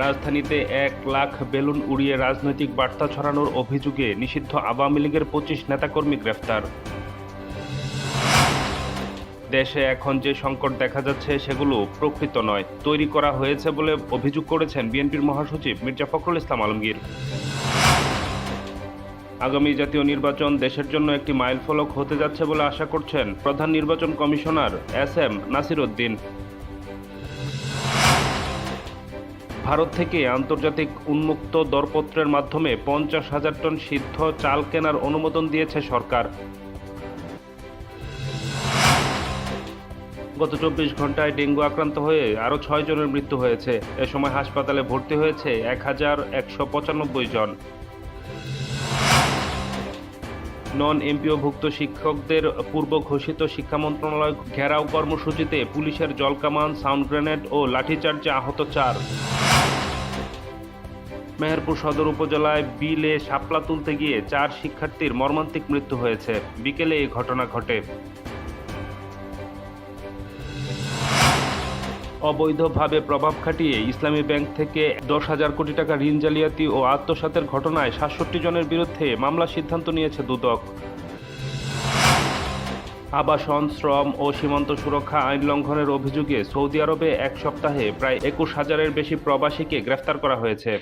রাজধানীতে এক লাখ বেলুন উড়িয়ে রাজনৈতিক বার্তা ছড়ানোর অভিযোগে নিষিদ্ধ আওয়ামী লীগের পঁচিশ নেতাকর্মী গ্রেফতার। দেশে এখন যে সংকট দেখা যাচ্ছে সেগুলো প্রকৃত নয়। তৈরি করা হয়েছে বলে অভিযোগ করেছেন বিএনপির মহাসচিব মির্জা ফখরুল ইসলাম আলমগীর। আগামী জাতীয় নির্বাচন দেশের জন্য একটি মাইলফলক হতে যাচ্ছে বলে আশা করছেন প্রধান নির্বাচন commissioner S M Nasir Uddin Bharat থেকে আন্তর্জাতিক উন্মুক্ত দরপত্রের মাধ্যমে পঞ্চাশ হাজার টন সিদ্ধ চাল কেনার অনুমোদন দিয়েছে সরকার। গত চব্বিশ ঘন্টায় ডেঙ্গু আক্রান্ত হয়ে আরও ছয় জনের মৃত্যু হয়েছে। এ সময় হাসপাতালে ভর্তি হয়েছে এক হাজার একশো পঁচানব্বই জন। নন এমপিওভুক্ত শিক্ষকদের পূর্ব ঘোষিত শিক্ষা মন্ত্রণালয় ঘেরাও কর্মসূচিতে পুলিশের জলকামান, সাউন্ড গ্রেনেড ও লাঠিচার্জে আহত চার। মেহেরপুর সদর উপজেলায় বিলে শাপলা তুলতে গিয়ে চার শিক্ষার্থীর মর্মান্তিক মৃত্যু হয়েছে। বিকেলে এই ঘটনা ঘটে। অবৈধভাবে প্রভাব খাটিয়ে ইসলামী ব্যাংক থেকে দশ হাজার কোটি টাকা ঋণ জালিয়াতি ও আত্মসাতের ঘটনায় সাতষট্টি জনের বিরুদ্ধে মামলার সিদ্ধান্ত নিয়েছে দুদক। আবাসন, শ্রম ও সীমান্ত সুরক্ষা আইন লঙ্ঘনের অভিযোগে সৌদি আরবে এক সপ্তাহে প্রায় একুশ হাজারের বেশি প্রবাসীকে গ্রেফতার করা হয়েছে।